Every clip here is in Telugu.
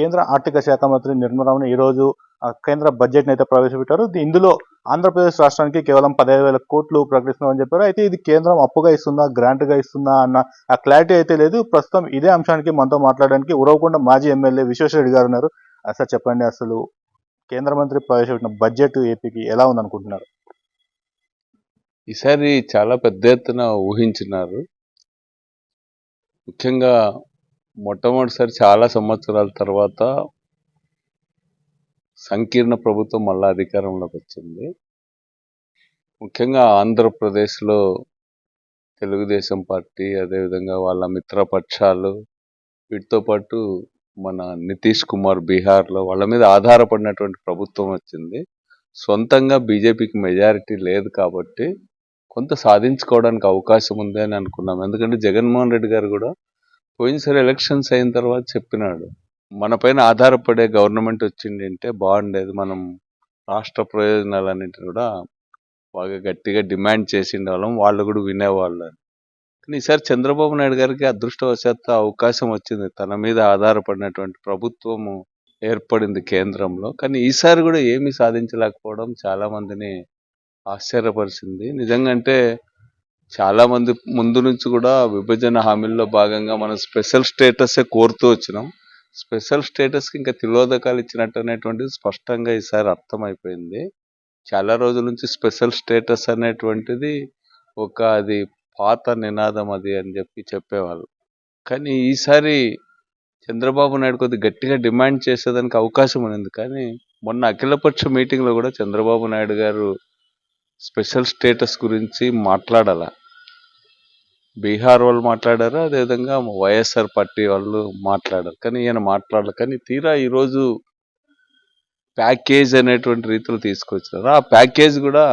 కేంద్ర ఆర్థిక శాఖ మంత్రి నిర్మలాని ఈ రోజు ఆ, కేంద్ర బడ్జెట్ అయితే ప్రవేశపెట్టారు. ఇందులో ఆంధ్రప్రదేశ్ రాష్ట్రానికి కేవలం పదిహేను వేల కోట్లు ప్రకటిస్తున్నామని చెప్పారు. అయితే ఇది కేంద్రం అప్పుగా ఇస్తుందా గ్రాంట్గా ఇస్తుందా అన్న ఆ క్లారిటీ అయితే లేదు. ప్రస్తుతం ఇదే అంశానికి మనతో మాట్లాడడానికి ఉరవకొండ మాజీ ఎమ్మెల్యే విశ్వేశ్వరరెడ్డి గారు ఉన్నారు. అసలు చెప్పండి అసలు కేంద్ర మంత్రి ప్రవేశపెట్టిన బడ్జెట్ ఏపీకి ఎలా ఉందనుకుంటున్నారు? ఈసారి చాలా పెద్ద ఎత్తున ఊహించినారు ముఖ్యంగా మొట్టమొదటిసారి చాలా సంవత్సరాల తర్వాత సంకీర్ణ ప్రభుత్వం మళ్ళా అధికారంలోకి వచ్చింది. ముఖ్యంగా ఆంధ్రప్రదేశ్లో తెలుగుదేశం పార్టీ అదేవిధంగా వాళ్ళ మిత్రపక్షాలు వీటితో పాటు మన నితీష్ కుమార్ బీహార్లో వాళ్ళ మీద ఆధారపడినటువంటి ప్రభుత్వం వచ్చింది. సొంతంగా బీజేపీకి మెజారిటీ లేదు కాబట్టి కొంత సాధించుకోవడానికి అవకాశం ఉంది అని అనుకున్నాం. ఎందుకంటే జగన్మోహన్ రెడ్డి గారు కూడా పోయినసారి ఎలక్షన్స్ అయిన తర్వాత చెప్పినాడు. మన పైన ఆధారపడే గవర్నమెంట్ వచ్చింది అంటే బాగుండేది. మనం రాష్ట్ర ప్రయోజనాలన్నింటినీ కూడా బాగా గట్టిగా డిమాండ్ చేసిండే వాళ్ళం వాళ్ళు కూడా వినేవాళ్ళు అని. కానీ ఈసారి చంద్రబాబు నాయుడు గారికి అదృష్టవశాత్తు అవకాశం వచ్చింది. తన మీద ఆధారపడినటువంటి ప్రభుత్వము ఏర్పడింది కేంద్రంలో. కానీ ఈసారి కూడా ఏమీ సాధించలేకపోవడం చాలా మందిని ఆశ్చర్యపరిచింది. నిజంగా అంటే చాలామంది ముందు నుంచి కూడా విభజన హామీల్లో భాగంగా మనం స్పెషల్ స్టేటసే కోరుతూ వచ్చినాం. స్పెషల్ స్టేటస్కి ఇంకా తిలోదకాలు ఇచ్చినట్టు అనేటువంటిది స్పష్టంగా ఈసారి అర్థమైపోయింది. చాలా రోజుల నుంచి స్పెషల్ స్టేటస్ అనేటువంటిది ఒక అది పాత నినాదం అది అని చెప్పి చెప్పేవాళ్ళు. కానీ ఈసారి చంద్రబాబు నాయుడు కొద్ది గట్టిగా డిమాండ్ చేసేదానికి అవకాశం ఉంది కానీ మొన్న అఖిలపక్ష మీటింగ్లో కూడా చంద్రబాబు నాయుడు గారు స్పెషల్ స్టేటస్ గురించి మాట్లాడాల. బీహార్ వాళ్ళు మాట్లాడారు? అదేవిధంగా వైఎస్ఆర్ పార్టీ వాళ్ళు మాట్లాడారు. కానీ ఈయన మాట్లాడారు కానీ తీరా ఈరోజు ప్యాకేజ్ అనేటువంటి రీతిలో తీసుకొచ్చారు ఆ ప్యాకేజ్ కూడా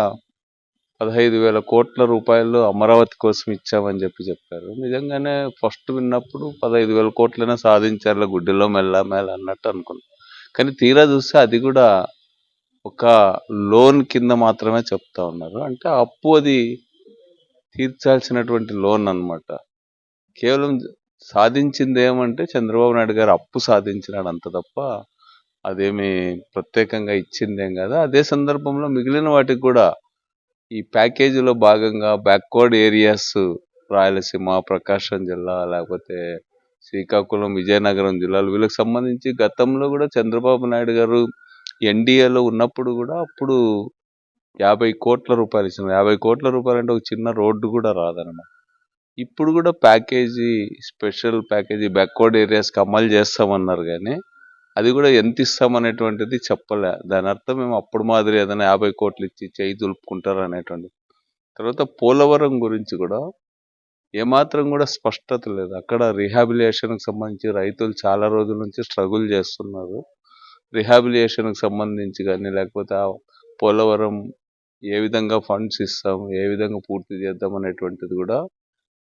పదహైదు వేల కోట్ల రూపాయలు అమరావతి కోసం ఇచ్చామని చెప్పి చెప్పారు. నిజంగానే ఫస్ట్ విన్నప్పుడు పదహైదు వేల కోట్లైనా సాధించారు గుడ్డిలో మెల్ల మెల్ల అన్నట్టు అనుకున్నాం. కానీ తీరా చూస్తే అది కూడా ఒక లోన్ కింద మాత్రమే చెప్తా ఉన్నారు. అంటే అప్పు అది తీర్చాల్సినటువంటి లోన్ అనమాట కేవలం సాధించింది ఏమంటే చంద్రబాబు నాయుడు గారు అప్పు సాధించినాడు అంత తప్ప అదేమి ప్రత్యేకంగా ఇచ్చిందేం కదా. అదే సందర్భంలో మిగిలిన వాటికి కూడా ఈ ప్యాకేజీలో భాగంగా బ్యాక్వర్డ్ ఏరియాస్ రాయలసీమ ప్రకాశం జిల్లా లేకపోతే శ్రీకాకుళం విజయనగరం జిల్లాలు వీళ్ళకి సంబంధించి గతంలో కూడా చంద్రబాబు నాయుడు గారు ఎన్డీఏలో ఉన్నప్పుడు కూడా అప్పుడు యాభై కోట్ల రూపాయలు ఇచ్చిన యాభై కోట్ల రూపాయలు అంటే ఒక చిన్న రోడ్డు కూడా రాదనమాట ఇప్పుడు కూడా ప్యాకేజీ స్పెషల్ ప్యాకేజీ బ్యాక్వర్డ్ ఏరియాస్కి అమలు చేస్తామన్నారు కానీ అది కూడా ఎంత ఇస్తామనేటువంటిది చెప్పలే. దాని అర్థం మేము అప్పుడు మాదిరి ఏదైనా యాభై కోట్లు ఇచ్చి చేయి దులుపుకుంటారు అనేటువంటి తర్వాత పోలవరం గురించి కూడా ఏమాత్రం కూడా స్పష్టత లేదు. అక్కడ రిహాబిలిటేషన్కి సంబంధించి రైతులు చాలా రోజుల నుంచి స్ట్రగుల్ చేస్తున్నారు. రిహాబిలిటేషన్కి సంబంధించి కానీ లేకపోతే ఆ పోలవరం ఏ విధంగా ఫండ్స్ ఇస్తాం ఏ విధంగా పూర్తి చేద్దాం అనేటువంటిది కూడా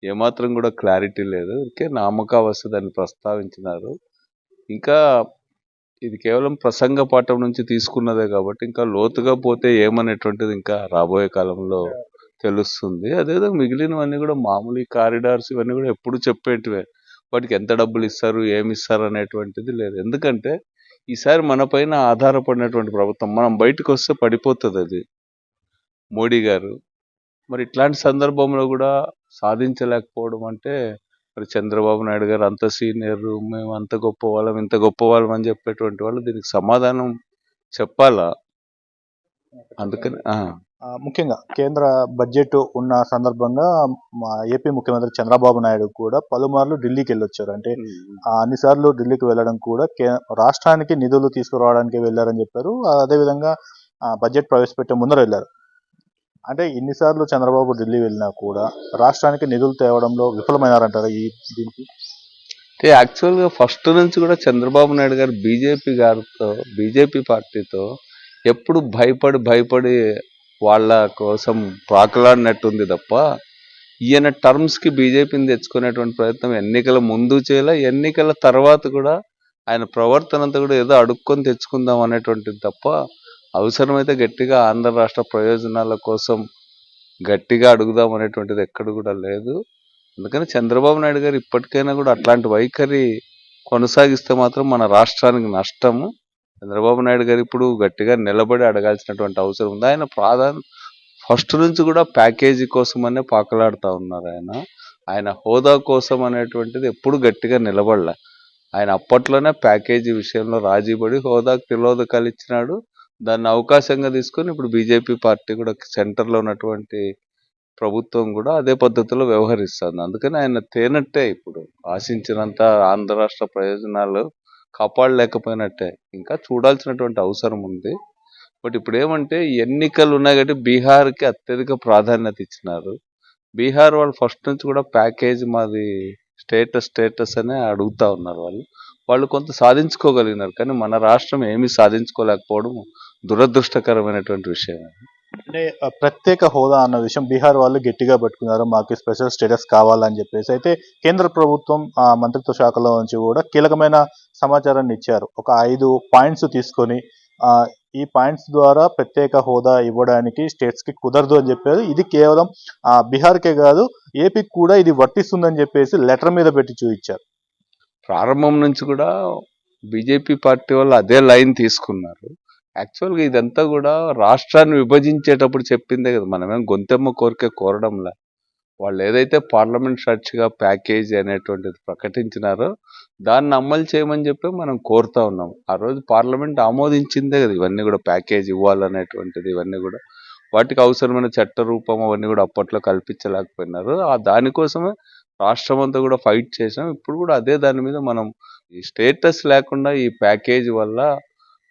ఏమాత్రం కూడా క్లారిటీ లేదు. ఓకే నామకావస్థ దాన్ని ప్రస్తావించినారు. ఇంకా ఇది కేవలం ప్రసంగ పాఠం నుంచి తీసుకున్నదే కాబట్టి ఇంకా లోతుగా పోతే ఏమనేటువంటిది ఇంకా రాబోయే కాలంలో తెలుస్తుంది. అదేవిధంగా మిగిలినవన్నీ కూడా మామూలు కారిడార్స్ ఇవన్నీ కూడా ఎప్పుడు చెప్పేటివే. వాటికి ఎంత డబ్బులు ఇస్తారు ఏమి ఇస్తారు అనేటువంటిది లేదు. ఎందుకంటే ఈసారి మన పైన ఆధారపడినటువంటి ప్రభుత్వం మనం బయటకు వస్తే పడిపోతుంది అది. మోడీ గారు. మరి ఇట్లాంటి సందర్భంలో కూడా సాధించలేకపోవడం అంటే మరి చంద్రబాబు నాయుడు గారు అంత సీనియర్ మేము అంత గొప్ప వాళ్ళం ఇంత గొప్ప వాళ్ళం అని చెప్పేటువంటి వాళ్ళు దీనికి సమాధానం చెప్పాలా? అందుకని ముఖ్యంగా కేంద్ర బడ్జెట్ ఉన్న సందర్భంగా మా ఏపీ ముఖ్యమంత్రి చంద్రబాబు నాయుడు కూడా పలుమార్లు ఢిల్లీకి వెళ్ళొచ్చారు. అంటే అన్నిసార్లు ఢిల్లీకి వెళ్ళడం కూడా కే రాష్ట్రానికి నిధులు తీసుకురావడానికి వెళ్ళారని చెప్పారు. అదేవిధంగా బడ్జెట్ ప్రవేశపెట్టే ముందర వెళ్ళారు. అంటే ఇన్నిసార్లు చంద్రబాబు ఢిల్లీ వెళ్ళినా కూడా రాష్ట్రానికి నిధులు తేవడంలో విఫలమైనారంటారా ఈ దీనికి? అంటే యాక్చువల్గా ఫస్ట్ నుంచి కూడా చంద్రబాబు నాయుడు గారు బీజేపీ గారితో బీజేపీ పార్టీతో ఎప్పుడు భయపడి భయపడి వాళ్ళ కోసం ప్రాకులాడినట్టుంది తప్ప ఈయన టర్మ్స్కి బీజేపీని తెచ్చుకునేటువంటి ప్రయత్నం ఎన్నికల ముందు చేయలే ఎన్నికల తర్వాత కూడా ఆయన ప్రవర్తన అంతా కూడా ఏదో అడుక్కొని తెచ్చుకుందాం అనేటువంటిది తప్ప అవసరమైతే గట్టిగా ఆంధ్ర రాష్ట్ర ప్రయోజనాల కోసం గట్టిగా అడుగుదాం అనేటువంటిది ఎక్కడ కూడా లేదు. అందుకని చంద్రబాబు నాయుడు గారు ఇప్పటికైనా కూడా అట్లాంటి వైఖరి కొనసాగిస్తే మాత్రం మన రాష్ట్రానికి నష్టము. చంద్రబాబు నాయుడు గారు ఇప్పుడు గట్టిగా నిలబడి అడగాల్సినటువంటి అవసరం ఉంది. ఆయన ప్రాధాన్ ఫస్ట్ నుంచి కూడా ప్యాకేజీ కోసమనే పాకలాడుతూ ఉన్నారు ఆయన. ఆయన హోదా కోసం అనేటువంటిది ఎప్పుడు గట్టిగా నిలబడలే. ఆయన అప్పట్లోనే ప్యాకేజీ విషయంలో రాజీపడి హోదాకు తిలోదకాలు ఇచ్చినాడు దాన్ని అవకాశంగా తీసుకొని ఇప్పుడు బీజేపీ పార్టీ కూడా సెంటర్లో ఉన్నటువంటి ప్రభుత్వం కూడా అదే పద్ధతిలో వ్యవహరిస్తుంది. అందుకని ఆయన తేనట్టే ఇప్పుడు. ఆశించినంత ఆంధ్ర రాష్ట్ర ప్రయోజనాలు కాపాడలేకపోయినట్టే. ఇంకా చూడాల్సినటువంటి అవసరం ఉంది. బట్ ఇప్పుడు ఏమంటే ఎన్నికలు ఉన్నాయి కాబట్టి బీహార్కి అత్యధిక ప్రాధాన్యత ఇచ్చినారు. బీహార్ వాళ్ళు ఫస్ట్ నుంచి కూడా ప్యాకేజ్ మాది స్టేటస్ స్టేటస్ అనే అడుగుతా ఉన్నారు వాళ్ళు. వాళ్ళు కొంత సాధించుకోగలిగినారు. కానీ మన రాష్ట్రం ఏమీ సాధించుకోలేకపోవడం దురదృష్టకరమైనటువంటి విషయం అంటే ప్రత్యేక హోదా అన్న విషయం బీహార్ వాళ్ళు గట్టిగా పట్టుకున్నారు. మాకు స్పెషల్ స్టేటస్ కావాలని చెప్పేసి. అయితే కేంద్ర ప్రభుత్వం ఆ మంత్రిత్వ శాఖలో నుంచి కూడా కీలకమైన సమాచారాన్ని ఇచ్చారు. ఒక ఐదు పాయింట్స్ తీసుకొని ఈ పాయింట్స్ ద్వారా ప్రత్యేక హోదా ఇవ్వడానికి స్టేట్స్కి కుదరదు అని చెప్పారు. ఇది కేవలం బీహార్కే కాదు ఏపీకి కూడా ఇది వర్తిస్తుందని చెప్పేసి లెటర్ మీద పెట్టి చూపించారు. ప్రారంభం నుంచి కూడా బీజేపీ పార్టీ వాళ్ళు అదే లైన్ తీసుకున్నారు. యాక్చువల్గా ఇదంతా కూడా రాష్ట్రాన్ని విభజించేటప్పుడు చెప్పిందే కదా. మనమేం గొంతెమ్మ కోరికే కోరడంలా. వాళ్ళు ఏదైతే పార్లమెంట్ సర్చ్గా ప్యాకేజ్ అనేటువంటిది ప్రకటించినారో దాన్ని అమలు చేయమని చెప్పి మనం కోరుతా ఉన్నాం. ఆ రోజు పార్లమెంట్ ఆమోదించిందే కదా ఇవన్నీ కూడా ప్యాకేజ్ ఇవ్వాలనేటువంటిది ఇవన్నీ కూడా. వాటికి అవసరమైన చట్ట రూపం అవన్నీ కూడా అప్పట్లో కల్పించలేకపోయినారు. ఆ దానికోసమే రాష్ట్రం అంతా కూడా ఫైట్ చేసాం. ఇప్పుడు కూడా అదే దాని మీద మనం ఈ స్టేటస్ లేకుండా ఈ ప్యాకేజ్ వల్ల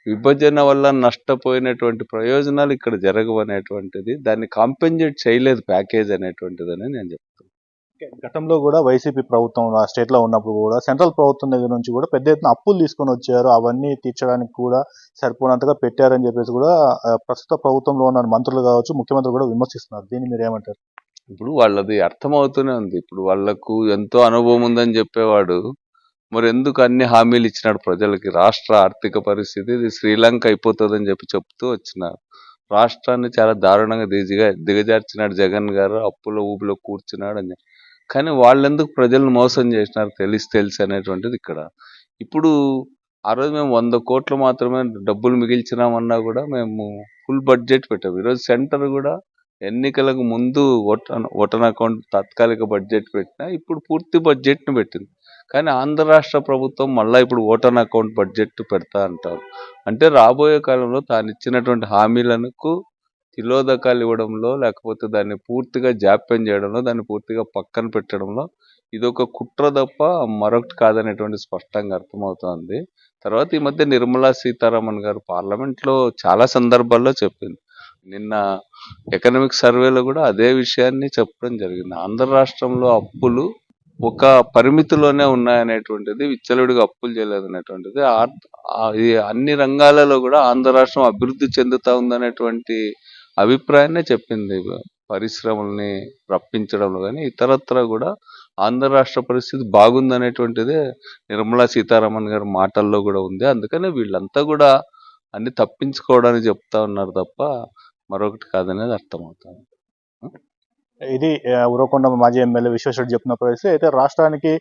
విభజన వల్ల నష్టపోయినటువంటి ప్రయోజనాలు ఇక్కడ జరగవు అనేటువంటిది దాన్ని కాంపెన్సేట్ చేయలేదు ప్యాకేజ్ అనేటువంటిది అని నేను చెప్తాను గతంలో కూడా వైసీపీ ప్రభుత్వం ఆ స్టేట్లో ఉన్నప్పుడు కూడా సెంట్రల్ ప్రభుత్వం దగ్గర నుంచి కూడా పెద్ద ఎత్తున అప్పులు తీసుకొని వచ్చారు. అవన్నీ తీర్చడానికి కూడా సరిపోనంతగా పెట్టారని చెప్పేసి కూడా ప్రస్తుత ప్రభుత్వంలో ఉన్న మంత్రులు కావచ్చు ముఖ్యమంత్రి కూడా విమర్శిస్తున్నారు. దీన్ని మీరు ఏమంటారు? ఇప్పుడు వాళ్ళది అర్థమవుతూనే ఉంది. ఇప్పుడు వాళ్ళకు ఎంతో అనుభవం ఉందని చెప్పేవాడు మరి ఎందుకు అన్ని హామీలు ఇచ్చినాడు ప్రజలకి? రాష్ట్ర ఆర్థిక పరిస్థితి ఇది శ్రీలంక అయిపోతుందని చెప్పి చెప్తూ వచ్చినారు. రాష్ట్రాన్ని చాలా దారుణంగా దిగ దిగజార్చినాడు జగన్ గారు అప్పుల ఊపిలో కూర్చున్నాడు అని కానీ వాళ్ళెందుకు ప్రజలను మోసం చేసినారు తెలిసి తెలిసి అనేటువంటిది ఇక్కడ. ఇప్పుడు ఆ రోజు మేము వంద కోట్లు మాత్రమే డబ్బులు మిగిల్చినామన్నా కూడా మేము ఫుల్ బడ్జెట్ పెట్టాము ఈరోజు సెంటర్ కూడా ఎన్నికలకు ముందు vote on vote on account తాత్కాలిక బడ్జెట్ పెట్టినా ఇప్పుడు పూర్తి బడ్జెట్ను పెట్టింది. కానీ ఆంధ్ర రాష్ట్ర ప్రభుత్వం మళ్ళీ ఇప్పుడు ఓటన్ అకౌంట్ బడ్జెట్ పెడతా అంటారు. అంటే రాబోయే కాలంలో తాను ఇచ్చినటువంటి హామీలకు తిలోదకాలు ఇవ్వడంలో లేకపోతే దాన్ని పూర్తిగా జాప్యం చేయడంలో దాన్ని పూర్తిగా పక్కన పెట్టడంలో ఇది ఒక కుట్ర తప్ప మరొకటి కాదనేటువంటి స్పష్టంగా అర్థమవుతోంది. తర్వాత ఈ మధ్య నిర్మలా సీతారామన్ గారు పార్లమెంట్లో చాలా సందర్భాల్లో చెప్పింది. నిన్న ఎకనామిక్ సర్వేలో కూడా అదే విషయాన్ని చెప్పడం జరిగింది. ఆంధ్ర రాష్ట్రంలో అప్పులు ఒక పరిమితిలోనే ఉన్నాయనేటువంటిది విచ్చలుడిగా అప్పులు చేయలేదు అనేటువంటిది అన్ని రంగాలలో కూడా ఆంధ్ర రాష్ట్రం అభివృద్ధి చెందుతా ఉందనేటువంటి అభిప్రాయాన్నే చెప్పింది. పరిశ్రమల్ని రప్పించడంలో కానీ ఇతరత్ర కూడా ఆంధ్ర రాష్ట్ర పరిస్థితి బాగుందనేటువంటిదే నిర్మలా సీతారామన్ గారి మాటల్లో కూడా ఉంది. అందుకనే వీళ్ళంతా కూడా అన్ని తప్పించుకోవడానికి చెప్తా ఉన్నారు తప్ప మరొకటి కాదనేది అర్థమవుతుంది. ఇది ఉరవకొండ మాజీ ఎమ్మెల్యే విశ్వేశ్వరుడు చెప్పిన పరిస్థితి. అయితే రాష్ట్రానికి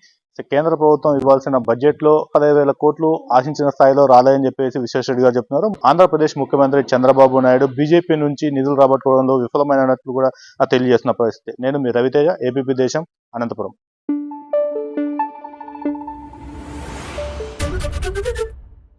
కేంద్ర ప్రభుత్వం ఇవ్వాల్సిన బడ్జెట్లో పదహైదు వేల కోట్లు ఆశించిన స్థాయిలో రాలేదని చెప్పేసి విశ్వేశ్వరుడు గారు చెప్తున్నారు. ఆంధ్రప్రదేశ్ ముఖ్యమంత్రి చంద్రబాబు నాయుడు బీజేపీ నుంచి నిధులు రాబట్టుకోవడంలో విఫలమైనట్లు కూడా తెలియజేస్తున్న పరిస్థితి. నేను మీ రవితేజ ఏబీపీ దేశం అనంతపురం.